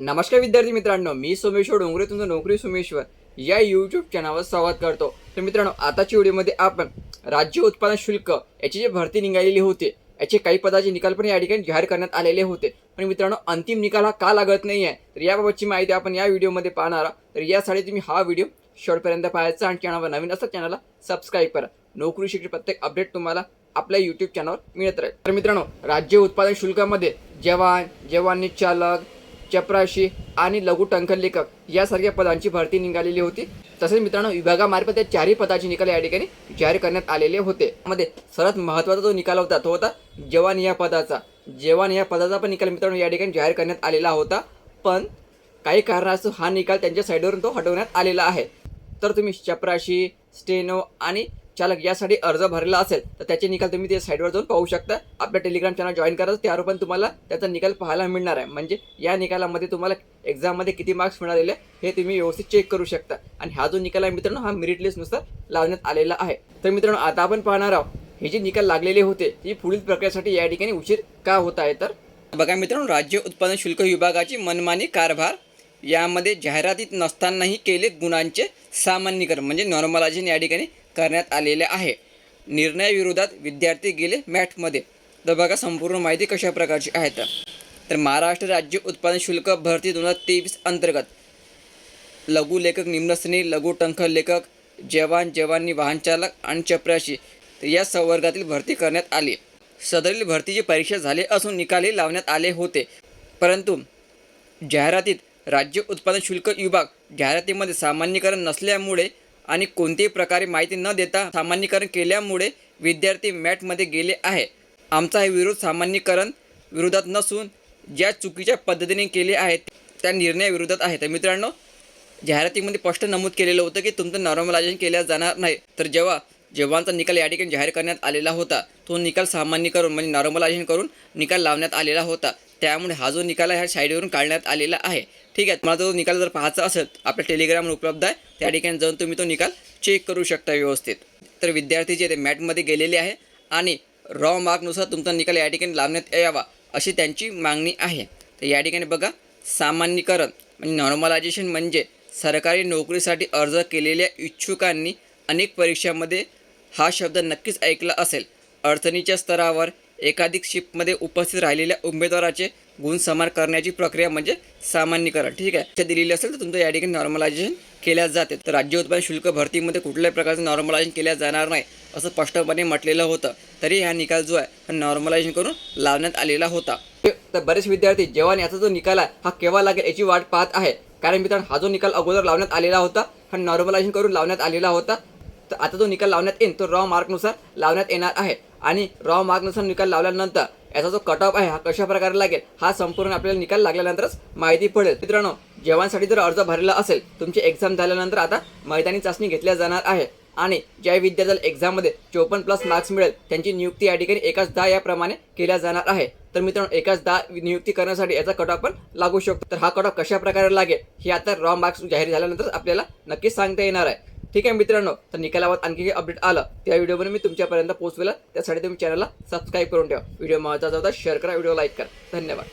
नमस्कार विद्यार्थी मित्रांनो मी सोमेश्वर डोंगरे तुमचं नोकरी सोमेश्वर या यूट्यूब चॅनलवर स्वागत करतो. तर मित्रांनो आताच्या व्हिडिओमध्ये आपण राज्य उत्पादन शुल्क याची जी भरती निघालेली होती याचे काही पदाचे निकाल पण या ठिकाणी जाहीर करण्यात आलेले होते. पण मित्रांनो अंतिम निकाल हा का लागत नाही आहे तर याबाबतची माहिती आपण या व्हिडिओमध्ये पाहणार आहोत. तर यासाठी तुम्ही हा व्हिडिओ शेवटपर्यंत पाहायचा आणि चॅनलवर नवीन असता चॅनलला सबस्क्राईब करा. नोकरी शिक्षण प्रत्येक अपडेट तुम्हाला आपल्या यूट्यूब चॅनलवर मिळत राहील. तर मित्रांनो राज्य उत्पादन शुल्कामध्ये जवान जवानी चालक चपराशी आणि लघु टंकन लेखक यासारख्या पदांची भरती निघालेली होती. तसेच मित्रांनो विभागामार्फत या चारही पदाचे निकाल या ठिकाणी जाहीर करण्यात आलेले होते. मध्ये सर्वात महत्त्वाचा जो निकाल होता तो होता जवान या पदाचा. जवान या पदाचा पण निकाल मित्रांनो या ठिकाणी जाहीर करण्यात आलेला होता. पण काही कारणास्तव हा निकाल त्यांच्या साईडवरून तो हटवण्यात आलेला आहे. तर तुम्ही चपराशी स्टेनो आणि चालक यासाठी अर्ज भरला असेल तर त्याचे निकाल तुम्ही ते साईडवर जाऊन पाहू शकता. आपल्या टेलिग्राम चॅनल जॉईन करायचं त्यावर पण तुम्हाला त्याचा निकाल पाहायला मिळणार आहे. म्हणजे या निकालामध्ये तुम्हाला एक्झाममध्ये किती मार्क्स मिळालेले हे तुम्ही व्यवस्थित चेक करू शकता. आणि हा जो निकाल आहे मित्रांनो हा मेरिट लिस्टनुसार लावण्यात आलेला आहे. तर मित्रांनो आता आपण पाहणार आहोत हे जे निकाल लागलेले होते ती पुढील प्रक्रियेसाठी या ठिकाणी उशीर का होत आहे? तर बघा मित्रांनो राज्य उत्पादन शुल्क विभागाची मनमानी कारभार यामध्ये जाहिरातीत नसतानाही केले गुणांचे सामान्यीकरण म्हणजे नॉर्मलायझेशन या ठिकाणी करण्यात आलेले आहे. निर्णयाविरोधात विद्यार्थी गेले मॅथमध्ये तर बघा संपूर्ण माहिती कशा प्रकारची आहे तर. महाराष्ट्र राज्य उत्पादन शुल्क भरती दोन हजार तेवीस अंतर्गत. लघु लेखक निम्नश्रेणी लघु लेखक जवान जवानी वाहन चालक आणि चपराशी. तर या संवर्गातील भरती करण्यात आली. सदरील भरतीची परीक्षा झाली असून निकालही लावण्यात आले होते. परंतु जाहिरातीत राज्य उत्पादन शुल्क विभाग जाहिरातीमध्ये सामान्यीकरण नसल्यामुळे आणि कोणत्याही प्रकारे माहिती न देता सामान्यीकरण केल्यामुळे विद्यार्थी मॅटमध्ये गेले आहे. आमचा हे विरोध सामान्यीकरण विरोधात नसून ज्या चुकीच्या पद्धतीने केले आहेत त्या निर्णयाविरोधात आहे. तर मित्रांनो जाहिरातीमध्ये स्पष्ट नमूद केलेलं होतं की तुमचं नॉर्मलायझेशन केलं जाणार नाही. तर जेव्हा जेव्हाचा निकाल या ठिकाणी जाहीर करण्यात आलेला होता तो निकाल सामान्यीकरण म्हणजे नॉर्मलायझेशन करून निकाल लावण्यात आलेला होता. त्यामुळे हा जो निकाल आहे ह्या साईडवरून काढण्यात आलेला आहे. ठीक आहे तुम्हाला तो निकाल जर पाहायचा असेल आपल्या टेलिग्रामवर उपलब्ध आहे. त्या ठिकाणी जाऊन तुम्ही तो निकाल चेक करू शकता व्यवस्थित. तर विद्यार्थी जे ते मॅटमध्ये गेलेले आहे आणि रॉ मार्कनुसार तुमचा निकाल या ठिकाणी लावण्यात यावा अशी त्यांची मागणी आहे. तर या ठिकाणी बघा सामान्यीकरण म्हणजे नॉर्मलायझेशन म्हणजे सरकारी नोकरीसाठी अर्ज केलेल्या इच्छुकांनी अनेक परीक्षांमध्ये हा शब्द नक्कीच ऐकला असेल. अडचणीच्या स्तरावर एकाधिक शिफ्टमध्ये उपस्थित राहिलेल्या उमेदवाराचे गुण समान करण्याची प्रक्रिया म्हणजे सामान्यीकरण. ठीक आहे? ते दिलेली असेल तर तुमचं या ठिकाणी नॉर्मलायझेशन केल्या जाते. तर राज्य उत्पादन शुल्क भरतीमध्ये कुठल्याही प्रकारचं नॉर्मलायझेशन केल्या जाणार नाही असं स्पष्टपणे म्हटलेलं होतं. तरी हा निकाल जो आहे हा नॉर्मलायझेशन करून लावण्यात आलेला होता. तर बरेच विद्यार्थी जेव्हा याचा जो निकाल आहे हा केव्हा लागेल याची वाट पाहत आहे. कारण मित्रांनो हा जो निकाल अगोदर लावण्यात आलेला होता हा नॉर्मलायझेशन करून लावण्यात आलेला होता. तर आता जो निकाल लावण्यात येईल तो रॉ मार्कनुसार लावण्यात येणार आहे. आणि रॉ मार्कनुसार निकाल लावल्यानंतर याचा जो कट ऑफ आहे हा कशा प्रकारे लागेल हा संपूर्ण आपल्याला निकाल लागल्यानंतरच माहिती पडेल. मित्रांनो जेवणासाठी जर अर्ज भरला असेल तुमची एक्झाम झाल्यानंतर आता मैदानी चाचणी घेतल्या जाणार आहे. आणि ज्या विद्यार्थ्याला एक्झाममध्ये चोपन्न प्लस मार्क्स मिळेल त्यांची नियुक्ती या ठिकाणी एकाच दहा याप्रमाणे केल्या जाणार आहे. तर मित्रांनो एकाच दहा नियुक्ती करण्यासाठी याचा कट ऑफ पण लागू शकतो. तर हा कट ऑफ कशा प्रकारे लागेल हे आता रॉ मार्क्स जाहीर झाल्यानंतर आपल्याला नक्कीच सांगता येणार आहे. ठीक आहे मित्रांनो? तर निकालावर आणखी काही अपडेट आलं. त्या व्हिडिओमध्ये मी तुमच्यापर्यंत पोहोचवेला त्यासाठी तुम्ही चॅनलला सबस्क्राईब करून ठेवा. व्हिडिओ महत्त्वाचा होता शेअर करा व्हिडिओ लाईक करा. धन्यवाद.